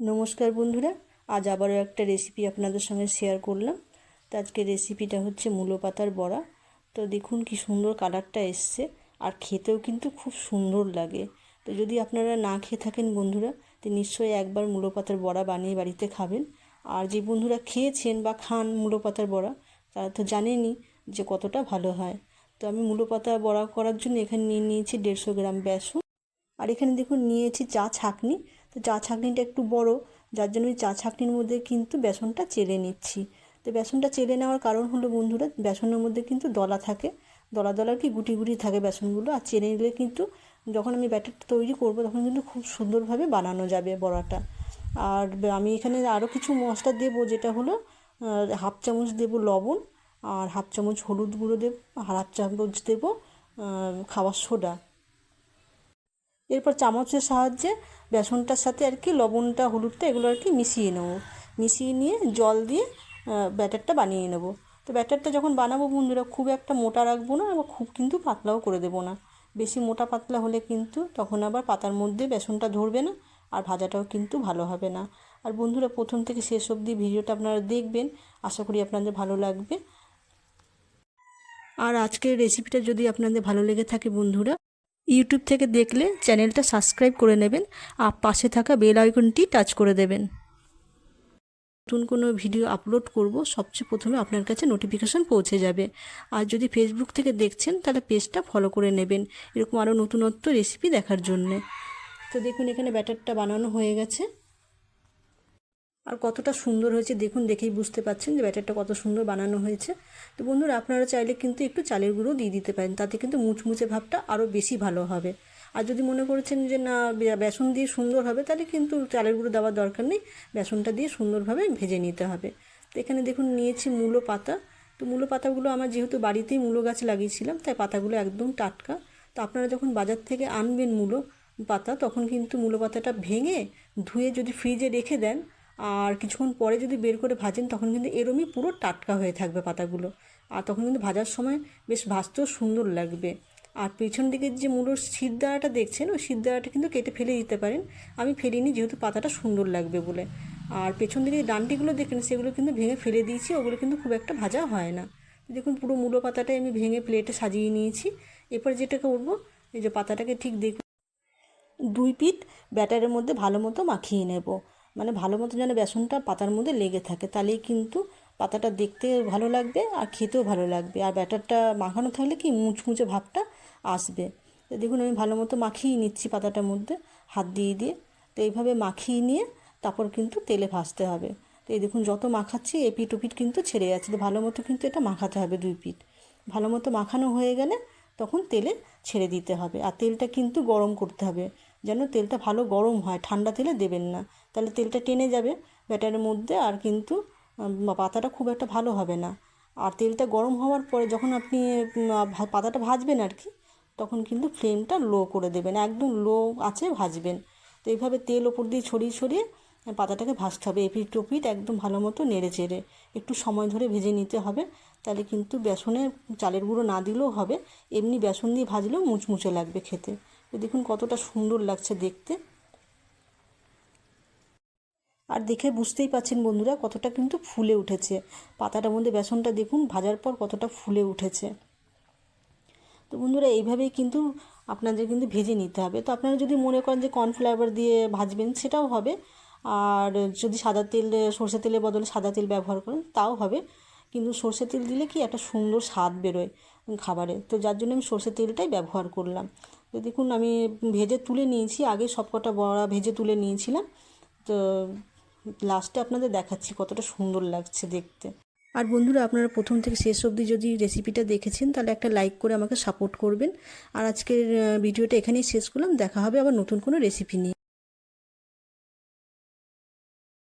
নমস্কার বন্ধুরা, আজ আবারও একটা রেসিপি আপনাদের সঙ্গে শেয়ার করলাম। তো আজকে রেসিপিটা হচ্ছে মূলো পাতার বড়া। তো দেখুন কি সুন্দর কালারটা এসছে, আর খেতেও কিন্তু খুব সুন্দর লাগে। তো যদি আপনারা না খেয়ে থাকেন বন্ধুরা, তো নিশ্চয়ই একবার মূলো পাতার বড়া বানিয়ে বাড়িতে খাবেন। আর যে বন্ধুরা খেয়েছেন বা খান মূলো পাতার বড়া, তারা তো জানেনই যে কতটা ভালো হয়। তো আমি মূলো পাতা বড়া করার জন্য এখানে নিয়ে নিয়েছি দেড়শো গ্রাম বেসন। আর এখানে দেখুন নিয়েছি চা ছাঁকনি। তো চা ছাঁকনিটা একটু বড়, যার জন্য ওই চা ছাঁকনির মধ্যে কিন্তু বেসনটা চেলে নিচ্ছি। তো বেসনটা চেলে নেওয়ার কারণ হলো বন্ধুরা, বেসনের মধ্যে কিন্তু দলা থাকে। দলা দলা কি গুটি গুটি থাকে বেসনগুলো, আর চেলে নিলে কিন্তু যখন আমি ব্যাটারটা তৈরি করব তখন কিন্তু খুব সুন্দরভাবে বানানো যাবে বড়াটা। আর আমি এখানে আরও কিছু মশলা দেবো, যেটা হলো হাফ চামচ দেবো লবণ, আর হাফ চামচ হলুদ গুঁড়ো দেবো, আর হাফ চামচ দেবো খাবার সোডা। এরপর চামচের সাহায্যে বেসনটার সাথে আর কি লবণটা, হলুদটা এগুলো আর কি মিশিয়ে নেব। মিশিয়ে নিয়ে জল দিয়ে ব্যাটারটা বানিয়ে নেব। তো ব্যাটারটা যখন বানাবো বন্ধুরা, খুব একটা মোটা রাখব না আবার খুব কিন্তু পাতলাও করে দেবো না। বেশি মোটা পাতলা হলে কিন্তু তখন আবার পাতার মধ্যে বেসনটা ধরবে না আর ভাজাটাও কিন্তু ভালো হবে না। আর বন্ধুরা, প্রথম থেকে শেষ অবধি ভিডিওটা আপনারা দেখবেন। আশা করি আপনাদের ভালো লাগবে। আর আজকের রেসিপিটা যদি আপনাদের ভালো লেগে থাকে বন্ধুরা ইউটিউব থেকে দেখলে চ্যানেলটা সাবস্ক্রাইব করে নেবেন আর পাশে থাকা বেল আইকনটি টাচ করে দেবেন। নতুন কোনো ভিডিও আপলোড করব, সবচেয়ে প্রথমে আপনার কাছে নোটিফিকেশান পৌঁছে যাবে। আর যদি ফেসবুক থেকে দেখছেন, তাহলে পেজটা ফলো করে নেবেন। এরকম আরও নতুনত্ব রেসিপি দেখার জন্যে। তো দেখুন, এখানে ব্যাটারটা বানানো হয়ে গেছে। আর কতটা সুন্দর হয়েছে দেখুন, দেখেই বুঝতে পাচ্ছেন যে ব্যাটারটা কত সুন্দর বানানো হয়েছে। তো বন্ধুরা, আপনারা চাইলে কিন্তু একটু চালের গুঁড়ো দিয়ে দিতে পারেন, তাতে কিন্তু মুচমুচে ভাবটা আরও বেশি ভালো হবে। আর যদি মনে করেছেন যে না বেসন দিয়ে সুন্দর হবে, তাহলে কিন্তু চালের গুঁড়ো দেওয়ার দরকার নেই, বেসনটা দিয়ে সুন্দরভাবে ভেজে নিতে হবে। তো এখানে দেখুন, নিয়েছি মূলো পাতা। তো মূলো পাতাগুলো আমার যেহেতু বাড়িতেই মূলো গাছ লাগিয়েছিলাম, তাই পাতাগুলো একদম টাটকা। তো আপনারা যখন বাজার থেকে আনবেন মূলো পাতা, তখন কিন্তু মূলো পাতাটা ভেঙে ধুয়ে যদি ফ্রিজে রেখে দেন আর কিছুক্ষণ পরে যদি বের করে ভাজেন, তখন কিন্তু এরমই পুরো টাটকা হয়ে থাকবে পাতাগুলো। আর তখন কিন্তু ভাজার সময় বেশ ভাজতেও সুন্দর লাগবে। আর পেছন দিকের যে মূলোর সিদ্দারাটা দেখছেন, ওই সিদ্দারাটা কিন্তু কেটে ফেলে দিতে পারেন। আমি ফেলিনি, যেহেতু পাতাটা সুন্দর লাগবে বলে। আর পেছন দিকে ডান্টিগুলো দেখেন, সেগুলো কিন্তু ভেঙে ফেলে দিয়েছি, ওগুলো কিন্তু খুব একটা ভাজা হয় না। দেখুন, পুরো মূলো পাতাটাই আমি ভেঙে প্লেটে সাজিয়ে নিয়েছি। এরপর যেটা করব এই যে পাতাটাকে ঠিক দেখুন, দুই পিঠ ব্যাটারের মধ্যে ভালো মতো মাখিয়ে নেব। মানে ভালো মতো যেন বেসনটা পাতার মধ্যে লেগে থাকে, তাহলেই কিন্তু পাতাটা দেখতে ভালো লাগবে আর খেতেও ভালো লাগবে। আর ব্যাটারটা মাখানো থাকলে কি মুচমুচে ভাবটা আসবে। তো দেখুন, আমি ভালো মতো মাখিয়ে নিচ্ছি পাতাটার মধ্যে, হাত দিয়ে দিয়ে। তো এইভাবে মাখিয়ে নিয়ে তারপর কিন্তু তেলে ভাজতে হবে। তো এই দেখুন, যত মাখাচ্ছি এ পিঠ ও কিন্তু ছেড়ে যাচ্ছে। তো ভালো মতো কিন্তু এটা মাখাতে হবে দুই পিঠ। ভালো মতো মাখানো হয়ে গেলে তখন তেলে ছেড়ে দিতে হবে। আর তেলটা কিন্তু গরম করতে হবে। যেন তেলটা ভালো গরম হয়, ঠান্ডা তেলে দেবেন না। তাহলে তেলটা টেনে যাবে ব্যাটারের মধ্যে আর কিন্তু পাতাটা খুব একটা ভালো হবে না। আর তেলটা গরম হওয়ার পরে যখন আপনি পাতাটা ভাজবেন আর কি, তখন কিন্তু ফ্লেমটা লো করে দেবেন, একদম লো আছে ভাজবেন। তো এইভাবে তেল ওপর দিয়ে ছড়িয়ে ছড়িয়ে পাতাটাকে ভাজতে হবে এপিট টপিট একদম ভালো মতো নেড়ে চেড়ে। একটু সময় ধরে ভেজে নিতে হবে, তাহলে কিন্তু বেসনে চালের গুঁড়ো না দিলেও হবে, এমনি বেসন দিয়ে ভাজলেও মুচমুচে লাগবে খেতে। তো দেখুন কতটা সুন্দর লাগছে দেখতে। আর দেখে বুঝতেই পাচ্ছেন বন্ধুরা কতটা কিন্তু ফুলে উঠেছে। পাতাটার মধ্যে বেসনটা দেখুন, ভাজার পর কতটা ফুলে উঠেছে। তো বন্ধুরা এইভাবেই কিন্তু আপনাদের কিন্তু ভেজে নিতে হবে। তো আপনারা যদি মনে করেন যে কর্নফ্লাওয়ার দিয়ে ভাজবেন সেটাও হবে। আর যদি সাদা তেল সর্ষে তেলের বদলে সাদা তেল ব্যবহার করেন তাও হবে। কিন্তু সর্ষে তেল দিলে কি একটা সুন্দর স্বাদ বেরোয় খাবারে। তো যার জন্য আমি সর্ষে তেলটাই ব্যবহার করলাম। তো দেখুন আমি ভেজে তুলে নিয়েছি। আগে সবকটা বড়া ভেজে তুলে নিয়েছিলাম। তো লাস্টে আপনাদের দেখাচ্ছি কতটা সুন্দর লাগছে দেখতে। আর বন্ধুরা, আপনারা প্রথম থেকে শেষ অবধি যদি রেসিপিটা দেখেছেন, তাহলে একটা লাইক করে আমাকে সাপোর্ট করবেন। আর আজকের ভিডিওটা এখানেই শেষ করলাম। দেখা হবে আবার নতুন কোনো রেসিপি নিয়ে।